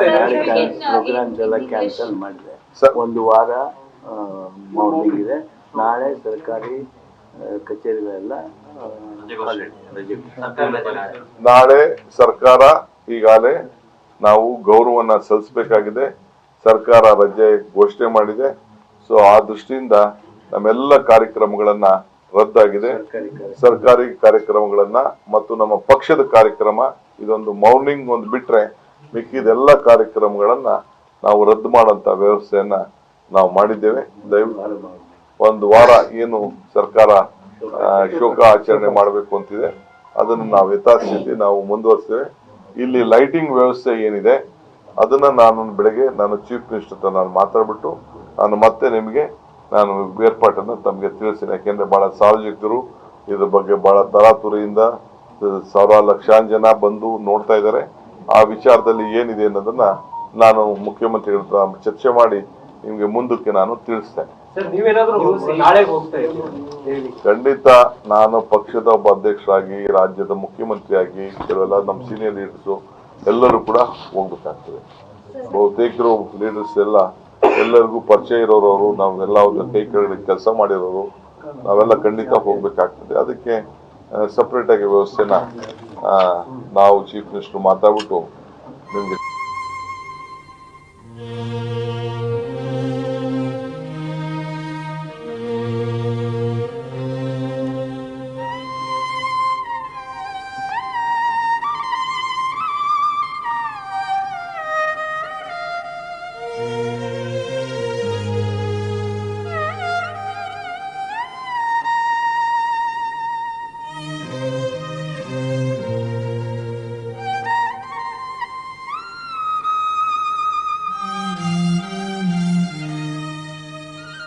Programmes ಎಲ್ಲ cancel ಮಾಡಿದೆ. Sir. ಒಂದು ವಾರ ಮಾರ್ನಿಂಗ್ ಇದೆ. ನಾಳೆ ಸರ್ಕಾರಿ ಕಚೇರಿಗಳೆಲ್ಲ ನಾಳೆ ಸರ್ಕಾರ ಈಗಾಗಲೇ ನಾವು ಗೌರವನ ಸಲ್ಲಿಸಬೇಕಾಗಿದೆ. ಸರ್ಕಾರ ರಜೆ ಘೋಷಣೆ ಮಾಡಿದೆ. ಸೊ ಆ ದೃಷ್ಟಿಯಿಂದ ನಮ್ಮೆಲ್ಲ ಕಾರ್ಯಕ್ರಮಗಳನ್ನ ರದ್ದಾಗಿದೆ. ಸರ್ಕಾರಿ ಕಾರ್ಯ ಸರ್ಕಾರಿ ಕಾರ್ಯಕ್ರಮಗಳನ್ನ ಮತ್ತು ನಮ್ಮ ಪಕ್ಷದ ಕಾರ್ಯಕ್ರಮ ಇದೊಂದು ಮೌರ್ನಿಂಗ್ ಒಂದು ಬಿಟ್ರೆ ಮಿಕ್ಕಿದೆಲ್ಲ ಕಾರ್ಯಕ್ರಮಗಳನ್ನ ನಾವು ರದ್ದು ಮಾಡುವಂತ ವ್ಯವಸ್ಥೆಯನ್ನ ನಾವು ಮಾಡಿದ್ದೇವೆ. ದಯವಿಟ್ಟು ಒಂದು ವಾರ ಏನು ಸರ್ಕಾರ ಶೋಕ ಆಚರಣೆ ಮಾಡಬೇಕು ಅಂತಿದೆ, ಅದನ್ನು ನಾವು ಯಥಾಸ್ಥಿತಿ ನಾವು ಮುಂದುವರಿಸ್ತೇವೆ. ಇಲ್ಲಿ ಲೈಟಿಂಗ್ ವ್ಯವಸ್ಥೆ ಏನಿದೆ, ಅದನ್ನ ನಾನು ಬೆಳಗ್ಗೆ ನಾನು ಚೀಫ್ ಮಿನಿಸ್ಟರ್ ಹತ್ರ ನಾನು ಮಾತಾಡ್ಬಿಟ್ಟು, ನಾನು ಮತ್ತೆ ನಿಮಗೆ ನಾನು ಏರ್ಪಾಟನ್ನು ತಮಗೆ ತಿಳಿಸ್ತೀನಿ. ಯಾಕೆಂದ್ರೆ ಬಹಳ ಸಾರ್ವಜನಿಕರು, ಇದ್ರ ಬಗ್ಗೆ ಬಹಳ ತರಾತುರಿಯಿಂದ ಸಾವಿರ ಲಕ್ಷಾನ್ ಜನ ಬಂದು ನೋಡ್ತಾ ಇದ್ದಾರೆ. ಆ ವಿಚಾರದಲ್ಲಿ ಏನಿದೆ ಅನ್ನೋದನ್ನ ನಾನು ಮುಖ್ಯಮಂತ್ರಿಗಳ ಹತ್ರ ಚರ್ಚೆ ಮಾಡಿ ನಿಮ್ಗೆ ಮುಂದಕ್ಕೆ ನಾನು ತಿಳಿಸ್ತೇನೆ. ಸರ್ ನೀವೇನಾದ್ರೂ ನಾಳೆ ಹೋಗ್ತಾ ಇದ್ದೀರಾ? ಖಂಡಿತ ನಾನು ಪಕ್ಷದ ಒಬ್ಬ ಅಧ್ಯಕ್ಷರಾಗಿ ರಾಜ್ಯದ ಮುಖ್ಯಮಂತ್ರಿಯಾಗಿ ಕೆಲವೆಲ್ಲ ನಮ್ಮ ಸೀನಿಯರ್ ಲೀಡರ್ಸು ಎಲ್ಲರೂ ಕೂಡ ಹೋಗ್ಬೇಕಾಗ್ತದೆ. ಬಹುತೇಕರು ಲೀಡರ್ಸ್ ಎಲ್ಲ ಎಲ್ಲರಿಗೂ ಪರಿಚಯ ಇರೋರವರು ನಾವೆಲ್ಲ ಅವ್ರ ಕೈ ಕೆಳಗಡೆ ಕೆಲಸ ಮಾಡಿರೋರು ನಾವೆಲ್ಲ ಖಂಡಿತ ಹೋಗ್ಬೇಕಾಗ್ತದೆ. ಅದಕ್ಕೆ ಸಪ್ರೇಟಾಗಿ ವ್ಯವಸ್ಥೆನ ನಾವು ಚೀಫ್ ಮಿನಿಸ್ಟ್ರು ಮಾತಾಡ್ಬಿಟ್ಟು ನಿಮಗೆ